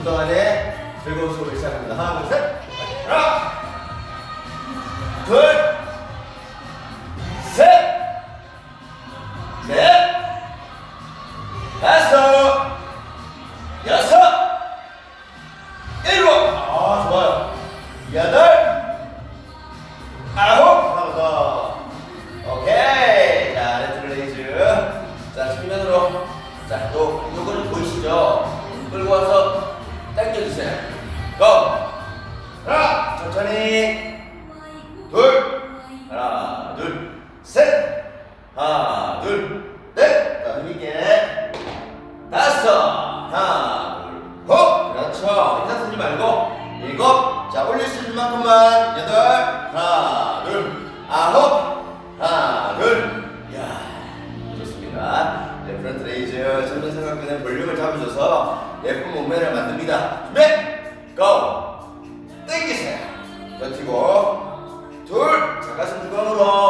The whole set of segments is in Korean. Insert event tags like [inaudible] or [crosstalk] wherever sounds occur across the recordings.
5초 동안에 즐거운 수업을 시작합니다. 하나, 둘, 셋. 하나, 둘, 셋, 넷, 다섯, 여섯, 일곱. 아, 좋아요. 여덟, 셋. 하나, 둘, 넷. 자, 힘있게. 다섯. 하나, 둘, 호. 그렇죠. 인사 쓰지 말고. 일곱. 자, 올릴 수 있는 만큼만. 여덟. 하나, 둘, 아홉. 하나, 둘. 야 좋습니다. 네, 프런트 레이즈 전면 삼각근의 볼륨을 잡아줘서 예쁜 몸매를 만듭니다. 준비! 고! 땡기세요. 버티고 둘! 자, 가슴 중앙으로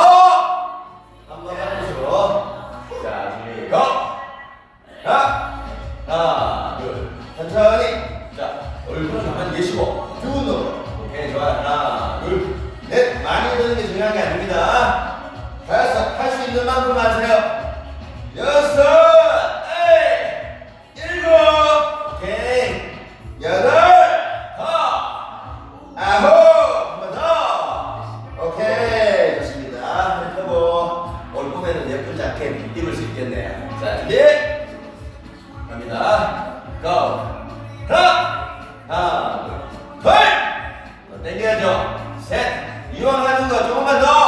만큼 하세요 여섯, 에이, 일곱, 오케이, 여덟, 더, 아홉, 한번 더, 오케이, 좋습니다. 펴고 올 봄에는 예쁘지 않게 입을 수 있겠네요. 자, 준비, 갑니다. 고, 하나, 하나, 둘, 더 당겨야죠. 셋, 이왕 하는 거 조금만 더,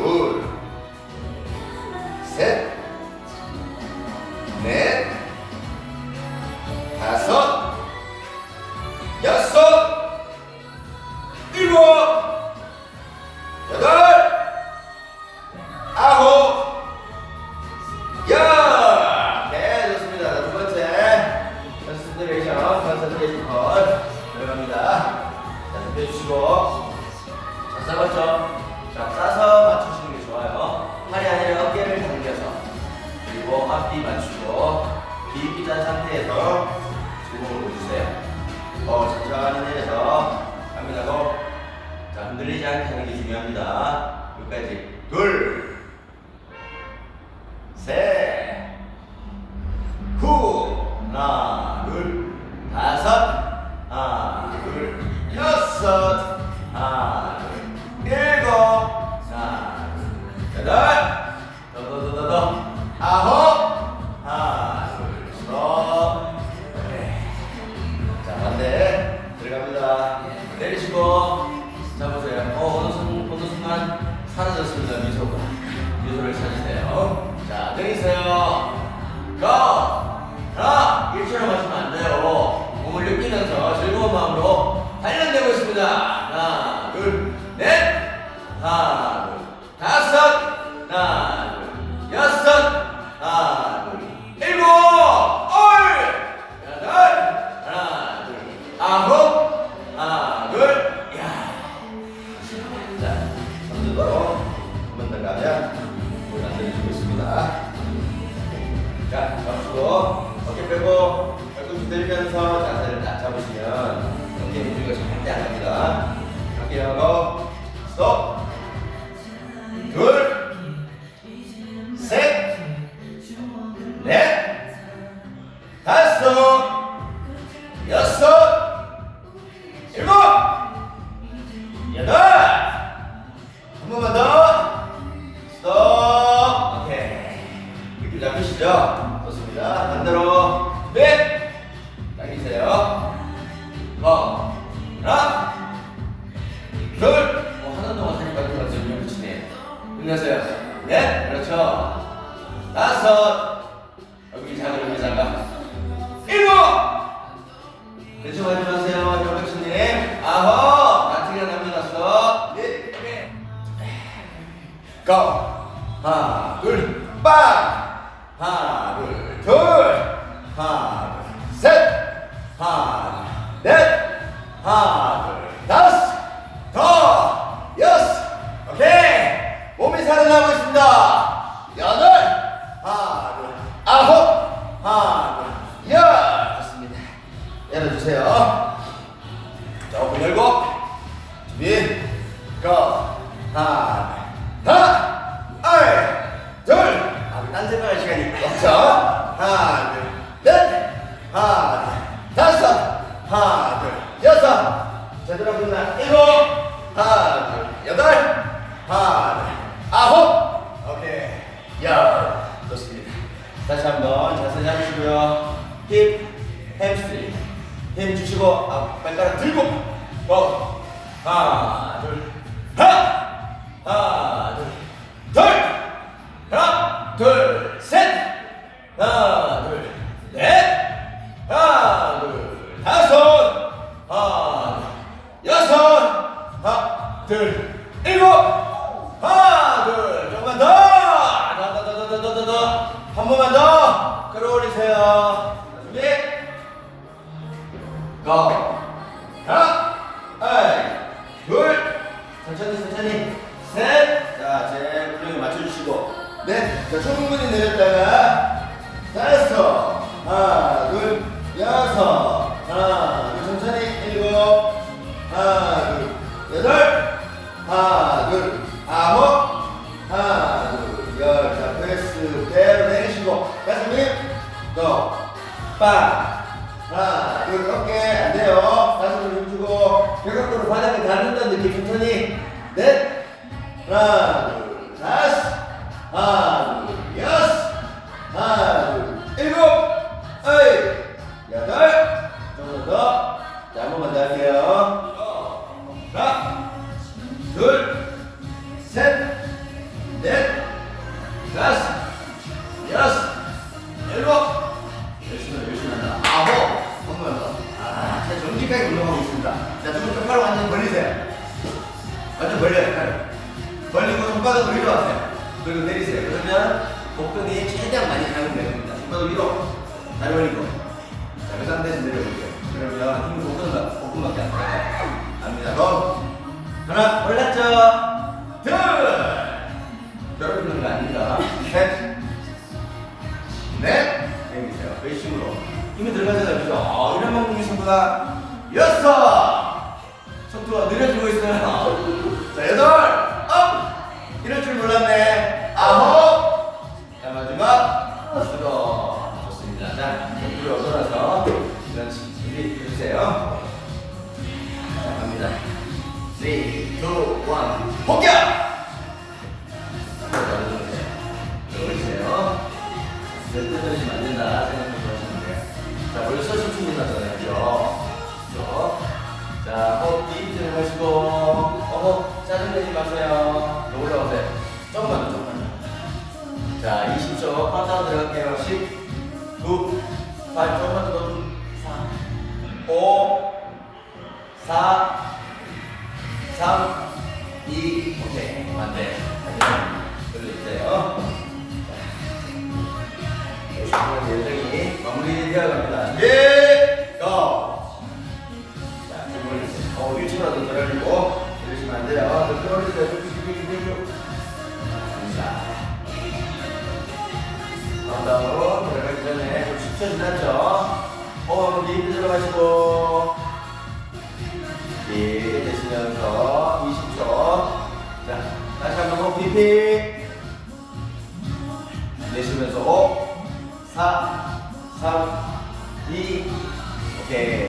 둘 셋 넷, 다섯, 여섯, 일곱, 여덟, 아홉, 열. 네, 좋습니다. 자, 두 번째 컨센트레이션, 컨센트레이션 컷 들어갑니다. 자, 준비해 주시고 자, 싸봤죠? 주먹을 보여주세요. 어, 천천히 내려서 갑니다. 고. 자, 흔들리지 않게 하는 게 중요합니다. 여기까지. 둘, 셋, 후, 하나, 둘, 다섯, 하나, 둘, 여섯, 사라졌습니다. 미소가 미소를 찾으세요. 자, 내리세요. 여섯. 넷. 네, 그렇죠. 다섯. 여기 잠깐, 여기 잠깐. 일곱. 그렇죠. 안녕하세요. 정백수님. 아홉. 나트가 남겨놨어. 넷. 넷. 고. 하나, 둘, 빵. 하나, 둘, 둘. 하나, 둘, 셋. 하나, 하나, 제대로 끝나. 일곱, 하나, 둘, 여덟, 하나, 둘, 아홉, 오케이, 열. 좋습니다. 다시 한번 자세히 하시고요. 힙, 햄스트링. 힘 주시고, 아, 발가락 들고, 고, 하나, 나 그러면 복근이 최대한 많이 사용됩니다. 손바닥 위로, 다리 올리고. 자, 그 상태 내려올게요. 그러면 힘이 복근, 복근밖에 안 들어가요. 갑니다. 고! 하나, 올랐죠? 둘! 떨어지는 거 아닙니다. 셋! 넷! 내리세요. 회심으로. 그 힘이 들어가잖아요. 그죠? 어, 이런 방법이 전보다 여섯! 속도가 느려지고 있어요. [laughs] 자, 여덟! 업! 이럴 줄 몰랐네. 주세요. 끝났죠? 호흡 깊이 들어가시고. 깊이 내쉬면서 20초. 자 다시 한번 호흡 깊이 내쉬면서 5 4 3 2 오케이.